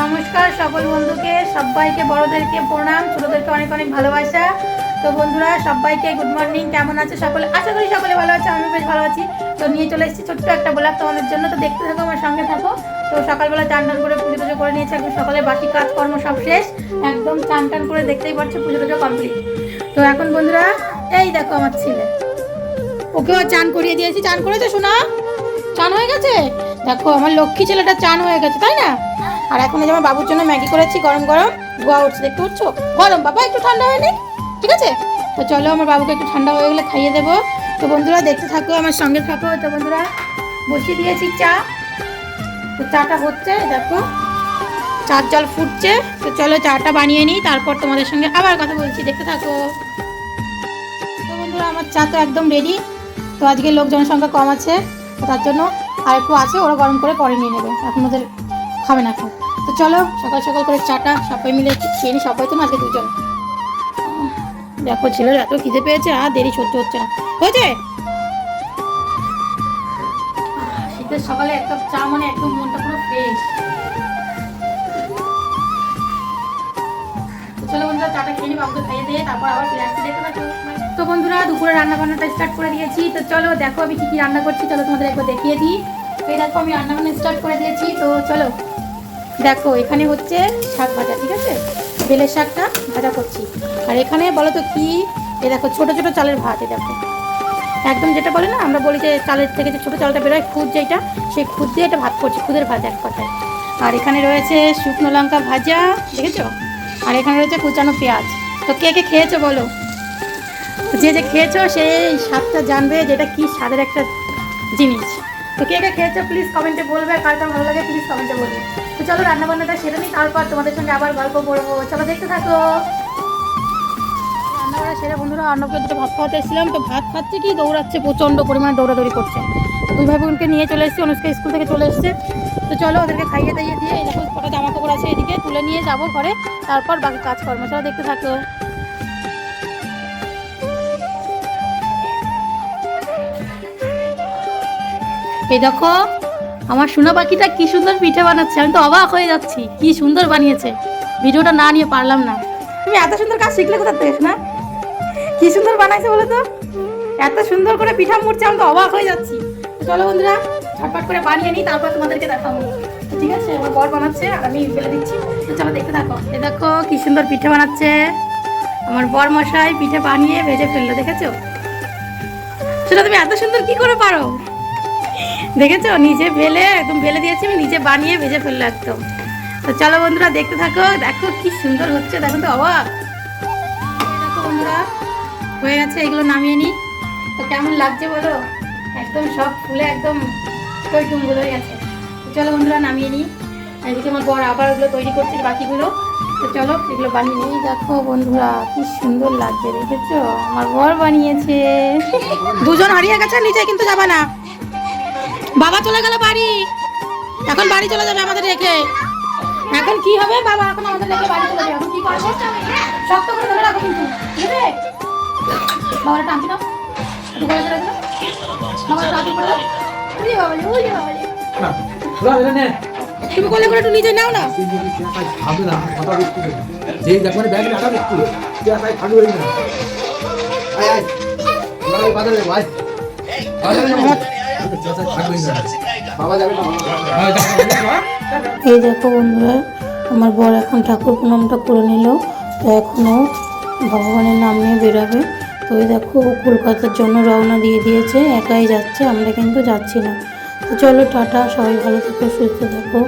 নমস্কার সকল বন্ধুকে, সবাইকে, বড়দেরকে প্রণাম, ছোটদেরকে অনেক অনেক ভালোবাসা। তো বন্ধুরা, সবাইকে গুড মর্নিং কেমন আছে সকলে? আশা করি সকলে ভালো আছে আমি বেশ ভালো আছি। তো নিয়ে চলে এসেছি ছোট্ট একটা ব্লগ তোমাদের জন্য। তো দেখতে থাকো, আমার সঙ্গে থাকো। তো সকালবেলা চান টান করে পুজো টুজো করে নিয়েছি একদম সকালে বাকি কাজকর্ম সব শেষ। একদম চান টান করে দেখতেই পাচ্ছ পুজো টুজো কমপ্লিট তো এখন বন্ধুরা, এই দেখো আমার ছেলে। ওকেও চান করিয়ে দিয়েছি। চান করেছে শোনা চান হয়ে গেছে? দেখো, আমার লক্ষ্মী ছেলেটা চান হয়ে গেছে, তাই না? আর এখন আমার বাবুর জন্য ম্যাগি করেছি, গরম গরম, গোয়া উঠছে দেখতে পাচ্ছ? গরম, বাবা, একটু ঠান্ডা হয়নি? ঠিক আছে? তো চলো, আমার বাবুকে একটু ঠান্ডা হয়ে গেলে খাইয়ে দেবো। তো বন্ধুরা, দেখতে থাকো, আমার সঙ্গে থাকো। তো বন্ধুরা, বসিয়ে দিয়েছি চা। তো চাটা হচ্ছে, দেখো, চার জল ফুটছে। তো চলো, চাটা বানিয়ে নিই, তারপর তোমাদের সঙ্গে আবার কথা বলছি। দেখতে থাকো। তো বন্ধুরা, আমার চা তো একদম রেডি তো আজকে লোক জনসংখ্যা কম আছে তার জন্য আর একটু আছে, ওরা গরম করে পরে নিয়ে নেবে। এখন ওদের খাবে না এখন। তো চলো, সকাল সকাল করে চাটা সবাই মিলে খেয়ে নিই সবাই তো না, আজকে দুজন। দেখো ছেলের এত খিদে পেয়েছে, আর দেরি সহ্য হচ্ছে না। হয়েছে? শীতের সকালে এক চা মানে একদম মনটা পুরো ফ্রেশ চলো বন্ধুরা, চাটা খেয়ে নি, বাবুকে খাইয়ে দিয়ে তারপর আবার ফিরে আসছি, দেখতে পাচ্ছ? তো বন্ধুরা, দুপুরে রান্না বান্নাটা স্টার্ট করে দিয়েছি। তো চলো, দেখো আমি কি কি রান্না করছি, চলো তোমাদের একবার দেখিয়ে দিই। এই দেখো, আমি রান্না বান্না স্টার্ট করে দিয়েছি, তো চলো। দেখো, এখানে হচ্ছে শাক ভাজা, ঠিক আছে? বেলের শাকটা ভাজা করছি। আর এখানে বলো তো কি? এ দেখো, ছোট ছোট চালের ভাত এ দেখো। একদম যেটা বলে না, আমরা বলি যে চালের থেকে যে ছোটো চালটা বেরোয়, খুদ যেটা, সেই খুদ দিয়ে এটা ভাত করছি, খুদের ভাত এক কথায়। আর এখানে রয়েছে শুকনো লঙ্কা ভাজা, দেখেছ? আর এখানে রয়েছে কুচানো পেঁয়াজ। তো কে কে খেয়েছো বলো? যে যে খেয়েছো সেই স্বাদটা জানবে যেটা কি স্বাদের একটা জিনিস। তো কে কে খেয়েছো প্লিজ কমেন্টে বলবে, আর কার কার ভালো লাগে প্লিজ কমেন্টে বলবে। তো চলো রান্না বান্নাটা সেরে নিই, তারপর তোমাদের সঙ্গে আবার গল্প করব। চলো দেখতে থাকো। রান্না করা সেরে বন্ধুরা অন্নকে দুটো ভাত খাওয়াতে এসেছিলাম, তো ভাত খাচ্ছে কি, দৌড়াচ্ছে, প্রচণ্ড পরিমাণে দৌড়াদৌড়ি করছে। দুই ভাই বোনকে নিয়ে চলে এসেছি, অনুষ্কা স্কুল থেকে চলে এসেছে। তো চলো ওদেরকে খাইয়ে দাইয়ে দিয়ে এরকম কটা জামা কাপড় আছে এদিকে, তুলে নিয়ে যাব ঘরে, তারপর বাকি কাজকর্ম। চলো দেখতে থাকো। এই দেখো আমার সোনা পাখিটা কি সুন্দর পিঠে বানাচ্ছে। আমি তো অবাক হয়ে যাচ্ছি কি সুন্দর বানিয়েছে। ভিডিওটা না নিয়ে পারলাম না। তুমি এত সুন্দর কাজ শিখলে কোথা থেকে না কি সুন্দর বানাইছে বলে তো? এত সুন্দর করে পিঠা মুড়ছে আমি তো অবাক হয়ে যাচ্ছি। চলো বন্ধুরা ঝটপট করে বানিয়ে নিই তারপর তোমাদেরকে দেখাবো। ঠিক আছে? আমার বর বানাচ্ছে আর আমি ফেলে দিচ্ছি। তো চলো দেখতে থাকো। এ দেখো কি সুন্দর পিঠে বানাচ্ছে। আমার বর মশাই পিঠে বানিয়ে ভেজে ফেলল দেখেছ? সেটা তুমি এত সুন্দর কি করে পারো? দেখেছ? নিজে বেলে একদম বেলে দিয়েছি, আমি নিজে বানিয়ে ভেজে ফেলল একদম। তো চলো বন্ধুরা, দেখতে থাকো। দেখো কি সুন্দর হচ্ছে, দেখো তো, অবাক। দেখো বন্ধুরা, হয়ে গেছে, এগুলো নামিয়ে নিই। তো কেমন লাগছে বলো? একদম সব ফুলে একদম টইটুমগুলো হয়ে গেছে। চলো বন্ধুরা, নামিয়ে নিই। এদিকে আমার বর আবার ওগুলো তৈরি করছে, বাকিগুলো। তো চলো, এগুলো বানিয়ে নিই। দেখো বন্ধুরা, কি সুন্দর লাগছে, দেখেছ? আমার বর বানিয়েছে। দুজন হারিয়ে গেছে নিচে কিন্তু যাবে না। বাবা চলে গেল বাড়ি। এখন বাড়ি চলে যাবে আমাদের রেখে। এখন কি হবে? বাবা এখন আমাদের রেখে বাড়ি চলে যাবে। এখন কি করবে? শক্ত করে ধরে রাখো কিন্তু। ঠিক আছে বাবাটা টানছি না ধরে না। তুমি কোলে করে একটু নিচে নাও না। খাবে না, বিক্রি করে। যেই দেখ ব্যাগে আটা বিক্রি খাবে না। আয়, আয়। বাজারে যাব, আয়। বাজারে এই দেখো বন্ধুরা, আমার বর এখন ঠাকুর প্রণামটা করে নিল, তো এখনও ভগবানের নাম নিয়ে বেরোবে। তো এই দেখো কলকাতার জন্য রওনা দিয়ে দিয়েছে, একাই যাচ্ছে, আমরা কিন্তু যাচ্ছি না। তো চলো, টাটা, সবাই ভালো থাকো, সুস্থ থাকো।